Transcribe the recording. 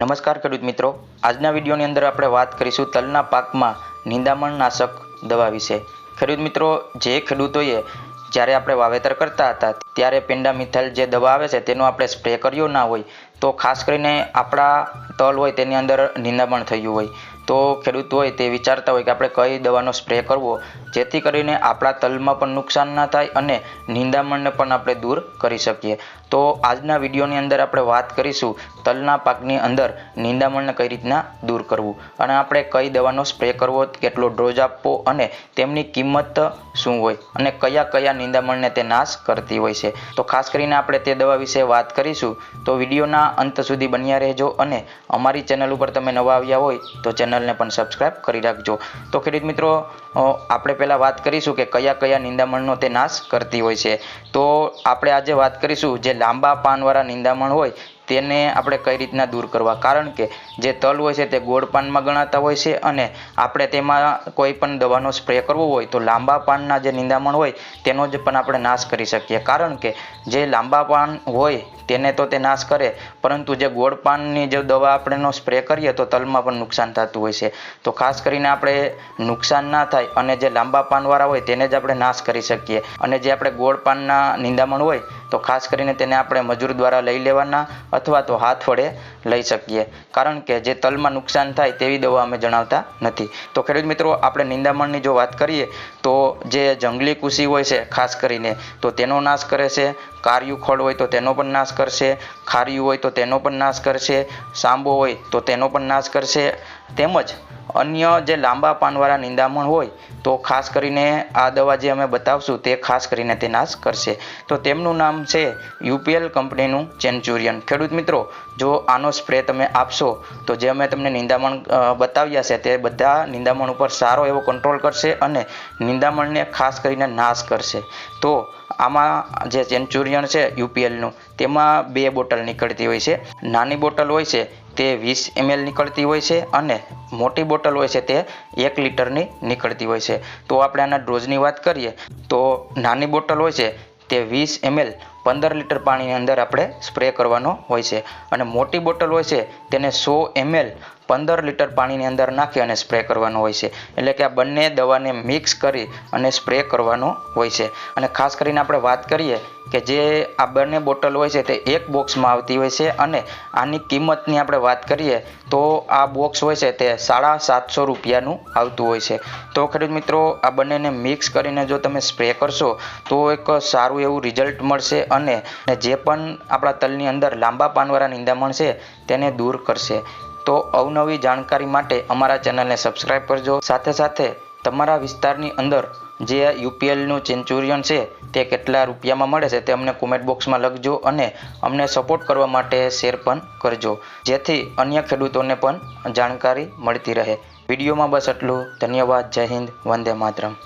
નમસ્કાર ખેડૂત મિત્રો. આજના વિડીયોની અંદર આપણે વાત કરીશું તલના પાકમાં નિંદામણ નાશક દવા વિશે. ખેડૂત મિત્રો, જે ખેડૂતોએ જ્યારે આપણે વાવેતર કરતા હતા, ત્યારે પેંડા મિથાઇલ જે દવા આવે છે, તેનો આપણે સ્પ્રે કર્યો ના હોય, તો ખાસ કરીને આપણા તલ હોય તેની અંદર નિંદામણ થયું હોય. તો ખેડૂત હોય તે વિચારતા હોય કે આપણે કઈ દવાનો સ્પ્રે કરવો, જેથી કરીને આપણા તલમાં પણ નુકસાન ના થાય અને નિંદામણને પણ આપણે દૂર કરી શકીએ. તો આજના વિડીયોની અંદર આપણે વાત કરીશું તલના પાકની અંદર નિંદામણને કઈ રીતના દૂર કરવું અને આપણે કઈ દવાનો સ્પ્રે કરવો, કેટલો ડોઝ આપવો અને તેમની કિંમત શું હોય અને કયા કયા નિંદામણને તે નાશ કરતી હોય છે. તો ખાસ કરીને આપણે તે દવા વિશે વાત કરીશું. તો વિડીયોના અંત સુધી બન્યા રહેજો અને અમારી ચેનલ ઉપર તમે નવા આવ્યા હોય તો ચેનલને પણ સબસ્ક્રાઇબ કરી રાખજો. તો ખેડૂત મિત્રો આપણે પહેલાં વાત કરીશું કે કયા કયા નિંદામણનો તે નાશ કરતી હોય છે. તો આપણે આજે વાત કરીશું જે લાંબા પાનવાળા નિંદામણ હોય તેને આપણે કઈ રીતના દૂર કરવા? કારણ કે જે તલ હોય છે તે ગોળ પાનમાં ગણાતા હોય છે અને આપણે તેમાં કોઈ પણ દવાનો સ્પ્રે કરવો હોય તો લાંબા પાનના જે નિંદામણ હોય તેનો જ પણ આપણે નાશ કરી શકીએ. કારણ કે જે લાંબા પાન હોય તેને તો તે નાશ કરે, પરંતુ જે ગોળ પાનની જે દવા આપણેનો સ્પ્રે કરીએ તો તલમાં પણ નુકસાન થતું હોય છે. તો ખાસ કરીને આપણે નુકસાન ના થાય અને જે લાંબા પાનવાળા હોય તેને જ આપણે નાશ કરી શકીએ. અને જે આપણે ગોળ પાનના નિંદામણ હોય તો ખાસ કરીને તેને આપણે મજૂર દ્વારા લઈ લેવાના અથવા તો હાથ વડે લઈ શકીએ. કારણ કે જે તલમાં નુકસાન થાય તેવી દવા અમે જણાવતા નથી. તો ખેડૂત મિત્રો, આપણે નિંદામણની જો વાત કરીએ, તો જે જંગલી કુશી હોય છે, ખાસ કરીને, તો તેનો નાશ કરે છે. કાર્યું ખોળ હોય તો તેનો પણ નાશ કરશે. ખાર્યું હોય તો તેનો પણ નાશ કરશે. સાંબો હોય તો તેનો પણ નાશ કરશે. તેમજ અન્ય જે લાંબા પાનવાળા નિંદામણ હોય, તો ખાસ કરીને આ દવા જે અમે બતાવશું, તે ખાસ કરીને તે નાશ કરશે. તો તેમનું નામ છે યુપીએલ કંપનીનું ચેન્ચુરિયન. ખેડૂત મિત્રો, જો આનો સ્પ્રે તમે આપશો, તો જે અમે તમને નિંદામણ બતાવ્યા છે, તે બધા નિંદામણ ઉપર સારો એવો કંટ્રોલ કરશે અને નિંદામણને ખાસ કરીને નાશ કરશે. તો આમાં જે સેન્ચુરિયન છે યુપીએલનું તેમાં બે બોટલ નીકળતી હોય છે. નાની બોટલ હોય છે, તે વીસ એમએલ નીકળતી હોય છે અને મોટી બોટલ હોય છે, તે એક લીટરની નીકળતી હોય છે. તો આપણે આના ડોઝની વાત કરીએ, તો નાની બોટલ હોય છે, તે વીસ એમએલ પંદર લીટર પાણીની અંદર આપણે સ્પ્રે કરવાનો હોય છે. અને મોટી બોટલ હોય છે, તેને સો એમએલ પંદર લીટર પાણીની અંદર નાખી અને સ્પ્રે કરવાનો હોય છે. એટલે કે આ બંને દવાને મિક્સ કરી અને સ્પ્રે કરવાનો હોય છે. અને ખાસ કરીને આપણે વાત કરીએ કે જે આ બંને બોટલ હોય છે, તે એક બોક્સમાં આવતી હોય છે અને આની કિંમતની આપણે વાત કરીએ, તો આ બોક્સ હોય છે, તે સાડા સાતસો રૂપિયાનું આવતું હોય છે. તો ખેડૂત મિત્રો, આ બંનેને મિક્સ કરીને જો તમે સ્પ્રે કરશો, તો એક સારું એવું રિઝલ્ટ મળશે અને જે પણ આપણા તલની અંદર લાંબા પાનવાળા નિંદામણ છે, તેને દૂર કરશે. તો અવનવી જાણકારી માટે અમારા ચેનલને સબસ્ક્રાઈબ કરજો. સાથે સાથે તમારા વિસ્તારની અંદર જે યુપીએલનું સેન્ચુરિયન છે, તે કેટલા રૂપિયામાં મળે છે તે અમને કોમેન્ટ બોક્સમાં લખજો અને અમને સપોર્ટ કરવા માટે શેર પણ કરજો. જેથી અન્ય ખેડૂતોને પણ જાણકારી મળતી રહે. વિડીયોમાં બસ એટલું ધન્યવાદ. જય હિન્દ. વંદે માતરમ.